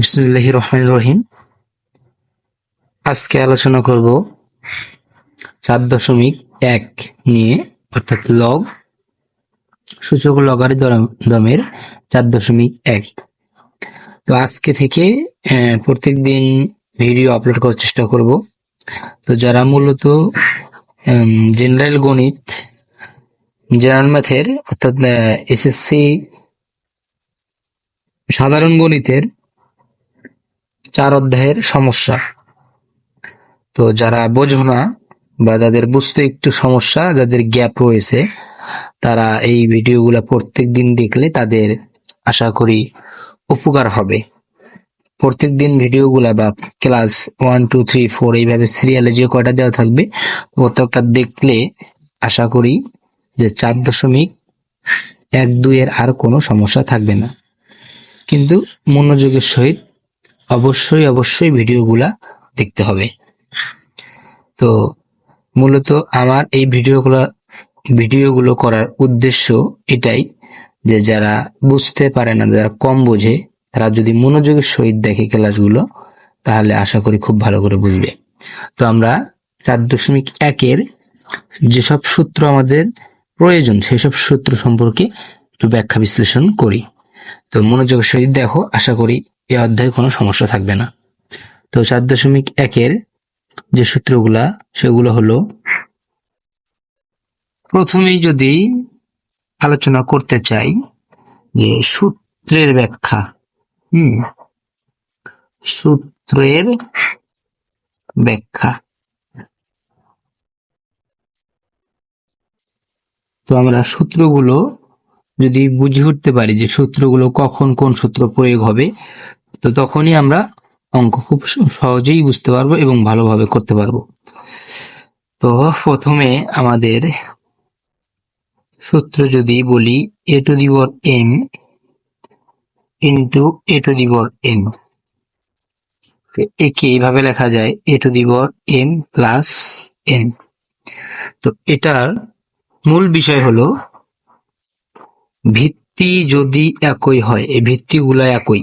বিসমুল্লাহ রহমান রহিম। আজকে আলোচনা করব চার দশমিক এক নিয়ে, অর্থাৎ লগ সূচক লগারি দমের চার দশমিক এক। তো আজকে থেকে প্রত্যেক দিন ভিডিও আপলোড করার চেষ্টা করব। তো যারা মূলত জেনারেল গণিত জেনারেল ম্যাথের অর্থাৎ এসএসসি সাধারণ গণিতের চার অধ্যায়ের সমস্যা। তো যারা বোঝো না বা যাদের বুঝতে একটু সমস্যা, যাদের গ্যাপ রয়েছে, তারা এই ভিডিওগুলো প্রত্যেক দিন দেখলে তাদের আশা করি উপকার হবে। প্রত্যেক দিন ভিডিওগুলা বা class one, two, three, four এইভাবে সিরিয়ালে যে কয়টা দেওয়া থাকবে, প্রত্যেকটা দেখলে আশা করি যে চার দশমিক এক দুইয়ের আর কোনো সমস্যা থাকবে না। কিন্তু মনোযোগের সহিত অবশ্যই অবশ্যই ভিডিওগুলা দেখতে হবে। তো মূলত আমার এই ভিডিওগুলো ভিডিওগুলো করার উদ্দেশ্য এটাই যে যারা বুঝতে পারে না, যারা কম বোঝে, তারা যদি মনোযোগের সহিত দেখে ক্লাসগুলো, তাহলে আশা করি খুব ভালো করে বুঝবে। তো আমরা চার দশমিক একের যেসব সূত্র আমাদের প্রয়োজন, সেসব সূত্র সম্পর্কে একটু ব্যাখ্যা বিশ্লেষণ করি। তো মনোযোগের সহিত দেখো, আশা করি এ অধ্যায়ে কোনো সমস্যা থাকবে না। তো চার দশমিক একের যে সূত্রগুলা, সেগুলো হলো, প্রথমেই যদি আলোচনা করতে চাই যে সূত্রের ব্যাখ্যা, হুম, সূত্রের ব্যাখ্যা। তো আমরা সূত্রগুলো যদি বুঝে উঠতে পারি যে সূত্রগুলো কখন কোন সূত্র প্রয়োগ হবে তো তখনই আমরা অঙ্ক খুব সহজেই বুঝতে পারব এবং ভালোভাবে করতে পারব। তো প্রথমে আমাদের সূত্র যদি বলি A to the power M into A to the power N একে এইভাবে লেখা যায় এ to the power M plus N তো এটার মূল বিষয় হলো, ভিত্তি যদি একই হয়, এই ভিত্তিগুলা একই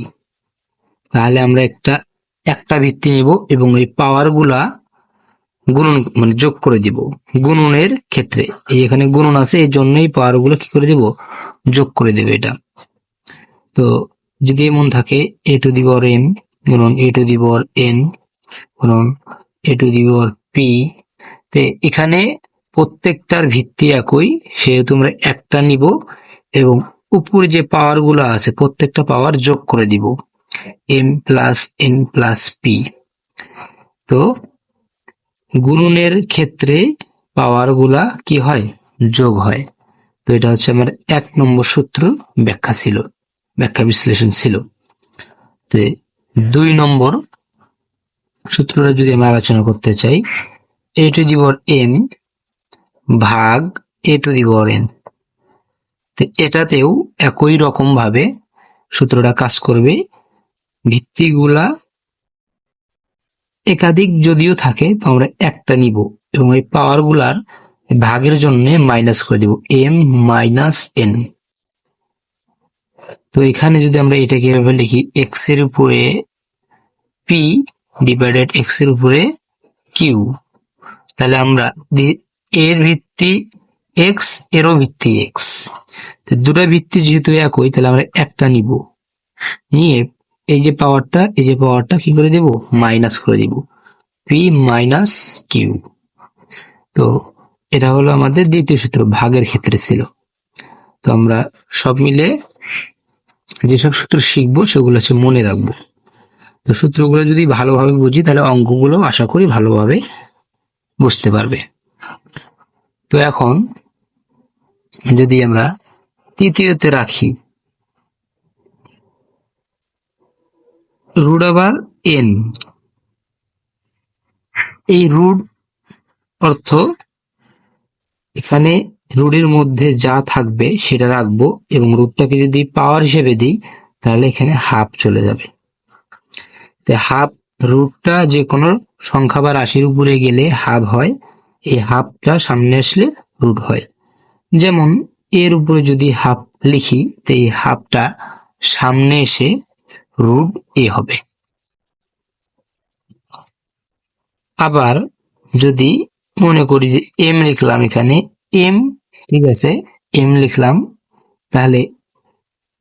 তাহলে আমরা একটা একটা ভিত্তি নেব এবং এই পাওয়ারগুলা গুণন মানে যোগ করে দিব গুণনের ক্ষেত্রে। এই এখানে গুণন আছে, এই জন্যই পাওয়ারগুলো কি করে দেব? যোগ করে দেবে এটা। তো যদি এমন থাকে এ টু দি বর এম গুণন এ টু দি বর এন গুণন এ টু দি বর পি তে এখানে প্রত্যেকটার ভিত্তি একই, সেহেতু আমরা একটা নিব এবং উপরে যে পাওয়ারগুলো আছে, প্রত্যেকটা পাওয়ার যোগ করে দিব। M plus N plus P তো গুণনের ক্ষেত্রে পাওয়ারগুলা কি হয়? যোগ হয়। তো এটা হচ্ছে আমার এক নম্বর সূত্র ব্যাখ্যা ছিল, ব্যাখ্যা বিশ্লেষণ ছিল। তো দুই নম্বর সূত্রটা যদি আমরা আলোচনা করতে চাই এ টু দি বর এম ভাগ এ টু দি এন তো এটাতেও একই রকম ভাবে সূত্রটা কাজ করবে ভিত্তিগুলা একাধিক যদিও থাকে, তো আমরা একটা নিব এবং এই পাওয়ারগুলার ভাগের জন্য মাইনাস করে দিব এম মাইনাস এন তো এখানে যদি আমরা এটাকে এভাবে লিখি এক্সের উপরে পি ডিভাইডেড এক্সের উপরে কিউ তাহলে আমরা এর ভিত্তি এক্স এরও ভিত্তি এক্স দুটা ভিত্তি যেহেতু একই, তাহলে আমরা একটা নিব। নিয়ে এই যে পাওয়ারটা এই যে পাওয়ারটা কি করে দেব? মাইনাস করে দিব। পি মাইনাস কিউ তো এটা হলো আমাদের দ্বিতীয় সূত্র, ভাগের ক্ষেত্রে ছিল। তো আমরা সব মিলে যেসব সূত্র শিখব, সেগুলো হচ্ছে মনে রাখব। তো সূত্রগুলো যদি ভালোভাবে বুঝি, তাহলে অঙ্কগুলো আশা করি ভালোভাবে বুঝতে পারবে। তো এখন যদি আমরা তৃতীয়তে রাখি রুট আবার এন। এই রুট অর্থ এখানে রুটের মধ্যে যা থাকবে সেটা রাখব এবং রুটটাকে যদি পাওয়ার হিসেবে দিই, তাহলে এখানে হাফ চলে যাবে। হাফ রুটটা যে কোনো সংখ্যা বা রাশির উপরে গেলে হাফ হয়, এই হাফটা সামনে আসলে রুট হয়। যেমন এর উপরে যদি হাফ লিখি, তো এই হাফটা সামনে এসে রুট এ হবে। আবার যদি মনে করি যে এম লিখলাম এখানে এম ঠিক আছে এম লিখলাম, তাহলে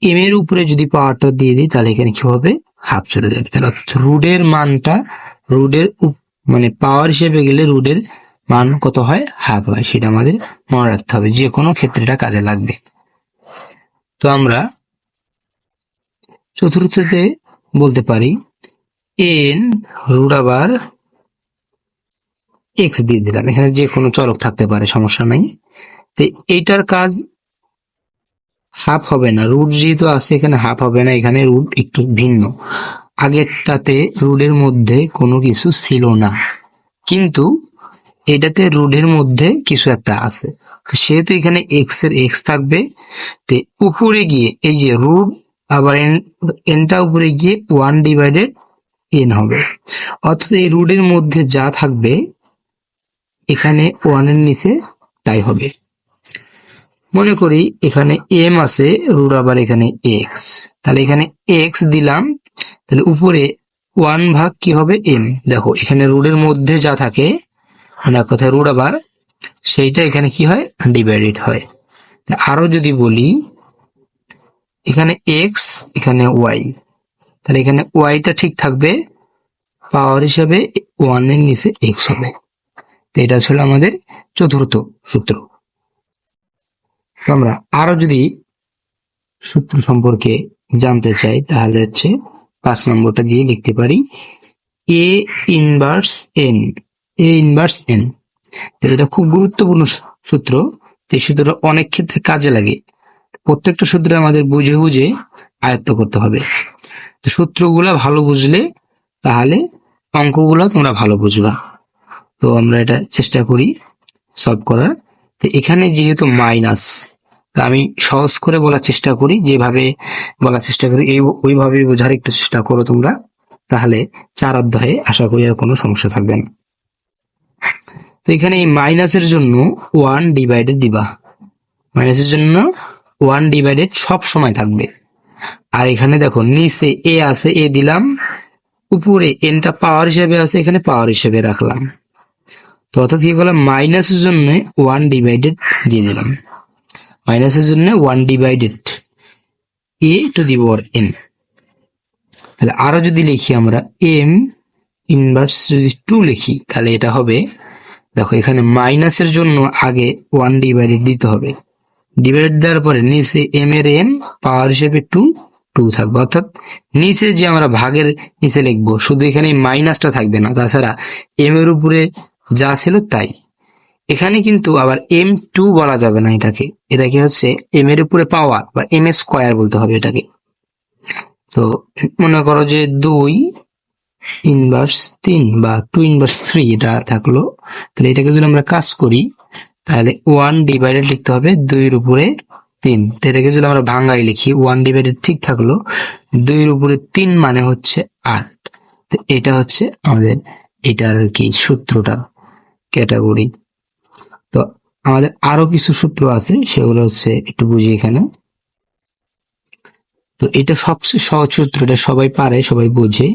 এম এর উপরে যদি পাওয়ারটা দিয়ে দিই, তাহলে এখানে কি হবে? হাফ চলে যাবে। তাহলে রুডের মানটা রুডের মানে পাওয়ার হিসেবে গেলে রুডের মান কত হয়? হাফ হয়। সেটা আমাদের মনে রাখতে হবে। যে কোনো ক্ষেত্রে এটা কাজে লাগবে। তো আমরা চতুর্থতে বলতে পারি। এন রুট আবার এক্স দিয়ে দিলাম। এখানে যে কোনো চলক থাকতে পারে, সমস্যা নাই। তো এইটার কাজ হাফ হবে না। রুট যেহেতু আছে, এখানে হাফ হবে না। এখানে রুট একটু ভিন্ন। আগেরটাতে রুটের মধ্যে কোনো কিছু ছিল না। কিন্তু এটাতে রুটের মধ্যে কিছু একটা আছে। সেহেতু এখানে এক্সের এক্স থাকবে। তে উপরে গিয়ে এই যে রুট আবার এন এনটা উপরে গিয়ে ওয়ান ডিভাইডেড এন হবে। অর্থাৎ এই রুটের মধ্যে যা থাকবে, এখানে ওয়ানের নিচে তাই হবে। মনে করি এখানে এম আছে রুট আবার এখানে এক্স তাহলে এখানে এক্স দিলাম, তাহলে উপরে ওয়ান ভাগ কি হবে এম দেখো, এখানে রুটের মধ্যে যা থাকে মানে এক কথায় রুট আবার, সেইটা এখানে কি হয়? ডিভাইডেড হয়। আরও যদি বলি এখানে এক্স এখানে ওয়াই তাহলে এখানে ওয়াইটা ঠিক থাকবে পাওয়ার হিসাবে ওয়ানের নিচে এক্স হবে। তো এটা ছিল আমাদের চতুর্থ সূত্র। আমরা আরও যদি সূত্র সম্পর্কে জানতে চাই, তাহলে হচ্ছে পাঁচ নম্বরটা দিয়ে লিখতে পারি। A inverse N A inverse N এটা খুব গুরুত্বপূর্ণ সূত্র। এই সূত্রটা অনেক ক্ষেত্রে কাজে লাগে। প্রত্যেকটা সূত্র আমাদের বুঝে বুঝে আয়ত্ত করতে হবে। তো সূত্রগুলা ভালো বুঝলে তাহলে অঙ্কগুলো তোমরা ভালো বুঝবা। তো আমরা এটা চেষ্টা করি সলভ করার। তো এখানে যেহেতু মাইনাস, তো আমি সহজ করে বলার চেষ্টা করি, যেভাবে বলার চেষ্টা করি, এই ওইভাবে বোঝার একটু চেষ্টা করো তোমরা, তাহলে চার অধ্যায়ে আশা করি আর কোনো সমস্যা থাকবে না। তো এখানে এই মাইনাসের জন্য ওয়ান ডিভাইডেড দিবা। মাইনাসের জন্য ওয়ান ডিভাইডেড সব সময় থাকবে। আর এখানে দেখো, নিচে এ আছে, এ দিলাম। উপরে এনটা পাওয়ার হিসেবে আছে, এখানে পাওয়ার হিসেবে রাখলাম। তো অর্থাৎ কি করলাম? মাইনাসের জন্য ওয়ান ডিভাইডেড দিয়ে দিলাম। মাইনাসের জন্য one divided A to the power N তাহলে আরও যদি লিখি আমরা এম ইনভার্স যদি টু লিখি, তাহলে এটা হবে, দেখো এখানে মাইনাসের জন্য আগে ওয়ান ডিভাইডেড দিতে হবে। ডিভাইডেড দেওয়ার পরে নিচে এম এর এম পাওয়ার হিসেবে টু টু থাকবে। অর্থাৎ নিচে যে আমরা ভাগের নিচে লিখব, শুধু এখানে মাইনাসটা থাকবে না। তাছাড়া এম এর উপরে যা ছিল তাই। এখানে কিন্তু আবার এম টু বলা যাবে না এটাকে। এটাকে হচ্ছে এম এর উপরে পাওয়ার বা এম স্কোয়ার বলতে হবে এটাকে। তো মনে করো যে দুই ইনভার্স তিন বা টু ইনভার্স থ্রি এটা থাকল। তাহলে এটাকে যদি আমরা কাজ করি তাহলে ওয়ান ডিভাইডেড লিখতে হবে দুইয়ের উপরে তিন। এটাকে যদি আমরা ভাঙ্গাই লিখি ওয়ান ডিভাইডেড ঠিক থাকল, দুইয়ের উপরে তিন মানে হচ্ছে আট। তো এটা হচ্ছে আমাদের এটার আর কি সূত্রটা ক্যাটাগরি তো আমাদের আরও কিছু সূত্র আছে, সেগুলো হচ্ছে একটু বুঝি এখানে। তো এটা সবচেয়ে সহজ সূত্র, এটা সবাই পারে, সবাই বোঝে।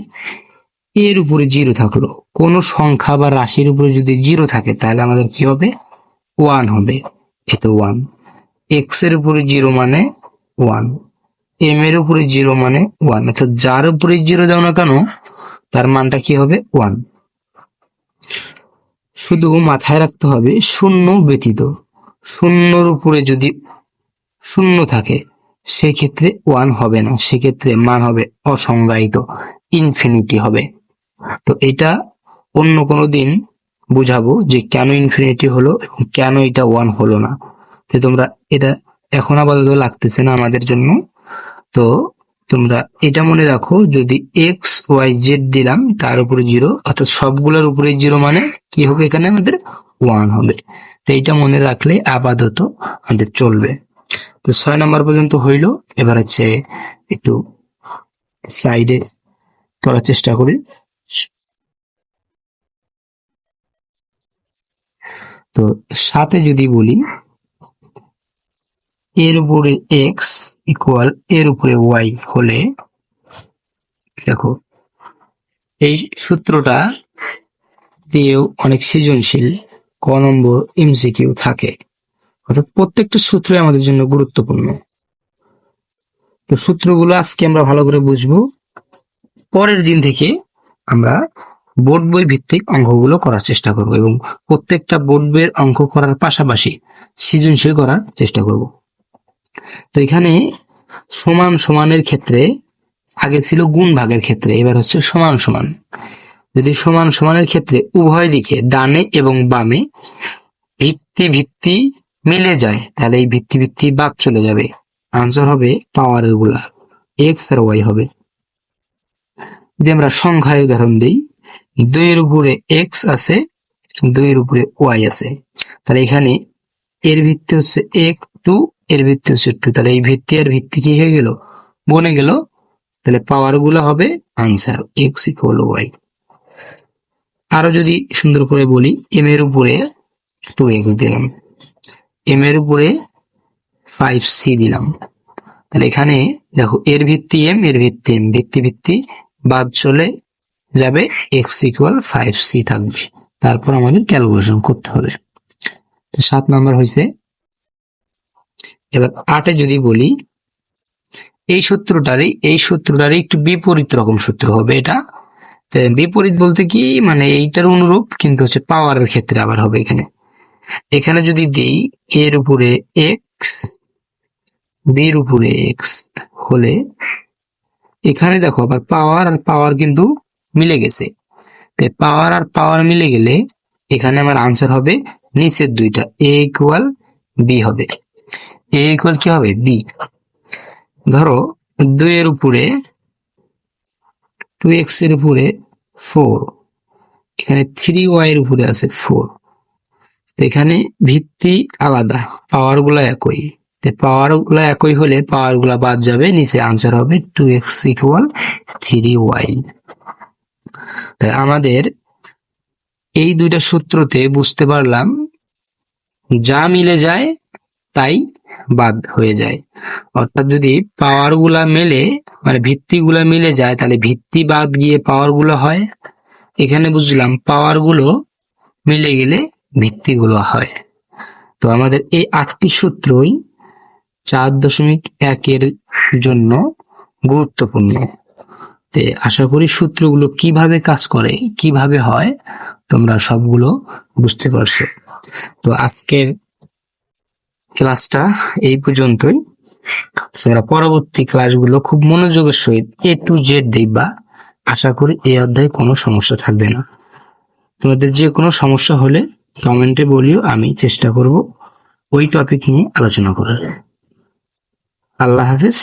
এর উপরে জিরো থাকল। কোন সংখ্যা বা রাশির উপরে যদি জিরো থাকে, তাহলে আমাদের কি হবে? ওয়ান হবে। এতে ওয়ান এক্সের উপরে জিরো মানে ওয়ান এম এর উপরে জিরো মানে ওয়ান অর্থাৎ যার উপরে জিরো দাও না কেন, তার মানটা কি হবে? ওয়ান শুধু মাথায় রাখতে হবে, শূন্য ব্যতীত। শূন্যর উপরে যদি শূন্য থাকে, সেক্ষেত্রে ওয়ান হবে না। সেক্ষেত্রে মান হবে অসংজ্ঞায়িত। ইনফিনিটি হবে। তো এটা অন্য কোনো দিন বুঝাবো যে কেন ইনফিনিটি হলো এবং কেন এটা ওয়ান হলো না। তো তোমরা এটা এখন আপাতত লাগতেছে না আমাদের জন্য। তো তোমরা এটা মনে রাখো, যদি এক্স ওয়াই জেড দিলাম, তার উপরে জিরো অর্থাৎ সবগুলোর উপরে জিরো মানে কি হবে এখানে? আমাদের ওয়ান হবে। তো এইটা মনে রাখলে আপাতত আমাদের চলবে। তো ছয় নম্বর পর্যন্ত হইল। এবার হচ্ছে একটু সাইডে করার চেষ্টা করি। তো সাথে যদি বলি, এর উপরে এক্স ইকুয়াল এর উপরে ওয়াই হলে, দেখো, এই সূত্রটা দিয়েও অনেক সৃজনশীল ক নম্বর এমসিকিউ থাকে। অর্থাৎ প্রত্যেকটা সূত্রই আমাদের জন্য গুরুত্বপূর্ণ। তো সূত্রগুলো আজকে আমরা ভালো করে বুঝব। পরের দিন থেকে আমরা বোর্ড বই ভিত্তিক অঙ্কগুলো করার চেষ্টা করব এবং প্রত্যেকটা বোর্ড বইয়ের অঙ্ক করার পাশাপাশি সৃজনশীল করার চেষ্টা করব। তো এখানে সমান সমানের ক্ষেত্রে আগে ছিল গুণ ভাগের ক্ষেত্রে, এবার হচ্ছে সমান সমান। যদি সমান সমানের ক্ষেত্রে উভয় দিকে ডানে এবং বামে ভিত্তি ভিত্তি মিলে যায়, তাহলে এই ভিত্তি ভিত্তি বাদ চলে যাবে। আনসার হবে পাওয়ারেরগুলা এক্স আর ওয়াই হবে। যদি আমরা সংখ্যায় উদাহরণ দিই দুইয়ের উপরে এক্স আছে, দুইয়ের উপরে ওয়াই আছে। তাহলে এখানে এর ভিত্তি হচ্ছে এক টু এর ভিত্তি হচ্ছে টু তাহলে এই ভিত্তি আর ভিত্তি কি হয়ে গেল? বনে গেল। তাহলে পাওয়ারগুলো হবে আনসার এক্স ইকুয়াল ওয়াই আরও যদি সুন্দর করে বলি এম এর উপরে টু এক্স দিলাম। এম এর উপরে ফাইভ সি দিলাম। তাহলে এখানে দেখো, এর ভিত্তি এম এর ভিত্তি এম ভিত্তি ভিত্তি বাদ চলে যাবে এক্স ইকুয়াল ফাইভ সি থাকবে। তারপর আমাদের ক্যালকুলেশন করতে হবে। সাত নাম্বার হয়েছে এবার আটে যদি বলি, এই সূত্রটারই এই সূত্রটারই একটু বিপরীত রকম সূত্র হবে এটা। বিপরীত বলতে কি মানে এইটার অনুরূপ, কিন্তু হচ্ছে পাওয়ারের ক্ষেত্রে আবার হবে এখানে। এখানে যদি দিই, এর উপরে এক্স বির উপরে এক্স হলে, এখানে দেখো আবার পাওয়ার আর পাওয়ার কিন্তু মিলে গেছে। পাওয়ার আর পাওয়ার মিলে গেলে এখানে আমার আনসার হবে নিচের দুইটা। এ ইকুয়াল বি হবে। এ ইকুয়াল কি হবে? বি ধরো দুইয়ের উপরে টু এক্সের উপরে ফোর এখানে থ্রি ওয়াই এর উপরে আছে ফোর এখানে ভিত্তি আলাদা। পাওয়ারগুলা একই। পাওয়ারগুলা একই হলে পাওয়ারগুলা বাদ যাবে। নিচে আনসার হবে two X equal three Y তাই আমাদের এই দুইটা সূত্রতে বুঝতে পারলাম, যা মিলে যায় তাই বাদ হয়ে যায়। অর্থাৎ যদি পাওয়ারগুলা মেলে মানে ভিত্তি গুলা মিলে যায়, তাহলে ভিত্তি বাদ গিয়ে পাওয়ারগুলো হয়। এখানে বুঝলাম পাওয়ারগুলো মিলে গেলে ভিত্তি গুলো হয়। তো আমাদের এই আটটি সূত্রই চার দশমিক একের জন্য গুরুত্বপূর্ণ। তে আশা করি সূত্রগুলো কীভাবে কাজ করে, কীভাবে হয়, তোমরা সবগুলো বুঝতে পারছ। তো আজকের ক্লাসটা এই পর্যন্তই। তোমরা পরবর্তী ক্লাসগুলো খুব মনোযোগের সহিত এ টু জেড দেখবা। আশা করি এই অধ্যায়ে কোনো সমস্যা থাকবে না। তোমাদের যে কোনো সমস্যা হলে কমেন্টে বলিও, আমি চেষ্টা করব ওই টপিক নিয়ে আলোচনা করার। আল্লাহ হাফিজ।